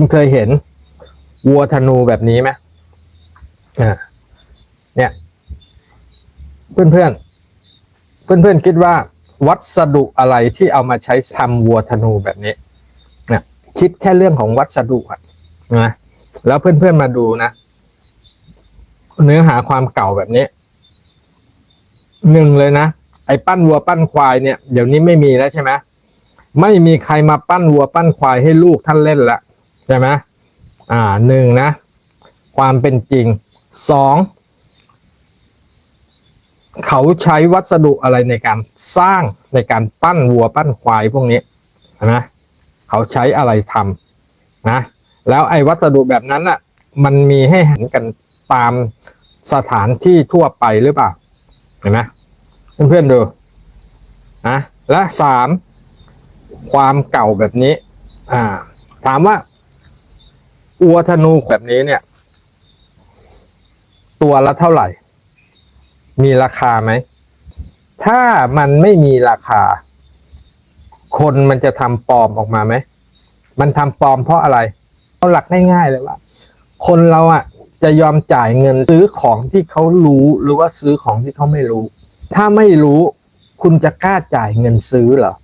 คุณเคยเห็นวัวธนูแบบนี้ไหมอ่าเนี่ย เพื่อนเพื่อนเพื่อนเพื่อนคิดว่า วัสดุอะไรที่เอามาใช้ทำวัวธนูแบบนี้เนี่ยคิดแค่เรื่องของวัสดุอะนะแล้วเพื่อนเพื่อนมาดูนะเนื้อหาความเก่าแบบนี้หนึ่งเลยนะไอ้ปั้นวัวปั้นควายเนี่ยเดี๋ยวนี้ไม่มีแล้วใช่ไหมไม่มีใครมาปั้นวัวปั้นควายให้ลูกท่านเล่นละ ใช่ไหมอ่าหนึ่งนะ ความเป็นจริงสองเขาใช้วัสดุอะไรในการสร้างในการปั้นวัวปั้นควายพวกนี้นไหมเขาใช้อะไรทำนะแล้วไอ้วัสดุแบบนั้นอะมันมีให้เห็นกันตามสถานที่ทั่วไปหรือเปล่าเห็นไหมเพื่อนๆดูนะและสามความเก่าแบบนี้อ่าถามว่า อัวธนูแบบนี้เนี่ย ตัวละเท่าไหร่ มีราคาไหม ถ้ามันไม่มีราคา คนมันจะทำปลอมออกมาไหม มันทำปลอมเพราะอะไร เอาหลักง่ายๆเลยว่า คนเราอะจะยอมจ่ายเงินซื้อของที่เขารู้หรือว่าซื้อของที่เขาไม่รู้ ถ้าไม่รู้ คุณจะกล้าจ่ายเงินซื้อเหรอ